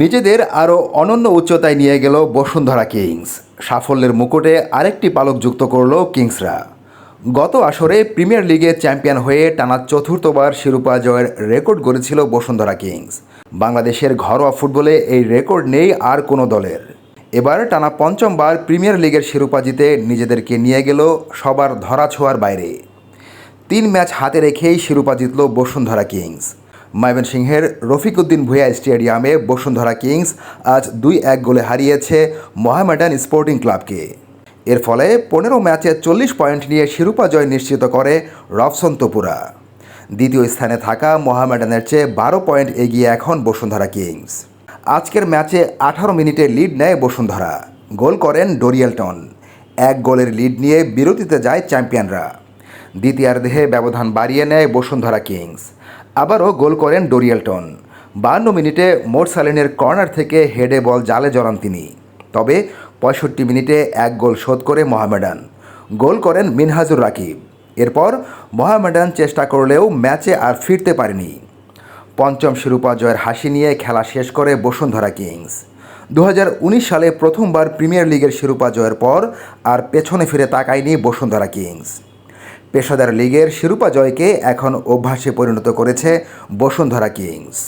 নিজেদের আরও অনন্য উচ্চতায় নিয়ে গেল বসুন্ধরা কিংস। সাফল্যের মুকুটে আরেকটি পালক যুক্ত করল কিংসরা। গত আসরে প্রিমিয়ার লিগে চ্যাম্পিয়ন হয়ে টানা চতুর্থবার শিরোপা জয়ের রেকর্ড গড়েছিল বসুন্ধরা কিংস। বাংলাদেশের ঘরোয়া ফুটবলে এই রেকর্ড নেই আর কোনো দলের। এবার টানা পঞ্চমবার প্রিমিয়ার লিগের শিরোপা জিতে নিজেদেরকে নিয়ে গেল সবার ধরাছোঁয়ার বাইরে। তিন ম্যাচ হাতে রেখেই শিরোপা জিতল বসুন্ধরা কিংস। ময়মনসিংহের রফিকউদ্দিন ভুঁইয়া স্টেডিয়ামে বসুন্ধরা কিংস আজ দুই এক গোলে হারিয়েছে মোহামেডান স্পোর্টিং ক্লাবকে। এর ফলে পনেরো ম্যাচে চল্লিশ পয়েন্ট নিয়ে শিরোপা জয় নিশ্চিত করে রফসন তপুরা। দ্বিতীয় স্থানে থাকা মোহামেডানের চেয়ে বারো পয়েন্ট এগিয়ে এখন বসুন্ধরা কিংস। আজকের ম্যাচে আঠারো মিনিটে লিড নেয় বসুন্ধরা। গোল করেন ডোরিয়েলটন। এক গোলের লিড নিয়ে বিরতিতে যায় চ্যাম্পিয়নরা। দ্বিতীয়ার্ধে ব্যবধান বাড়িয়ে নেয় বসুন্ধরা কিংস। আবারও গোল করেন ডোরিয়েলটন। বান্ন মিনিটে মোরসালিনের কর্নার থেকে হেডে বল জালে জড়ান তিনি। তবে পঁয়ষট্টি মিনিটে এক গোল শোধ করে মোহামেডান। গোল করেন মিনহাজুর রাকিব। এরপর মোহামেডান চেষ্টা করলেও ম্যাচে আর ফিরতে পারেনি। পঞ্চম শিরোপা জয়ের হাসি নিয়ে খেলা শেষ করে বসুন্ধরা কিংস। দু হাজার উনিশ সালে প্রথমবার প্রিমিয়ার লিগের শিরোপা জয়ের পর আর পেছনে ফিরে তাকায়নি বসুন্ধরা কিংস। পেশাদার লিগের শিরোপা জয়কে এখন অভ্যাসে পরিণত করেছে বসুন্ধরা কিংস।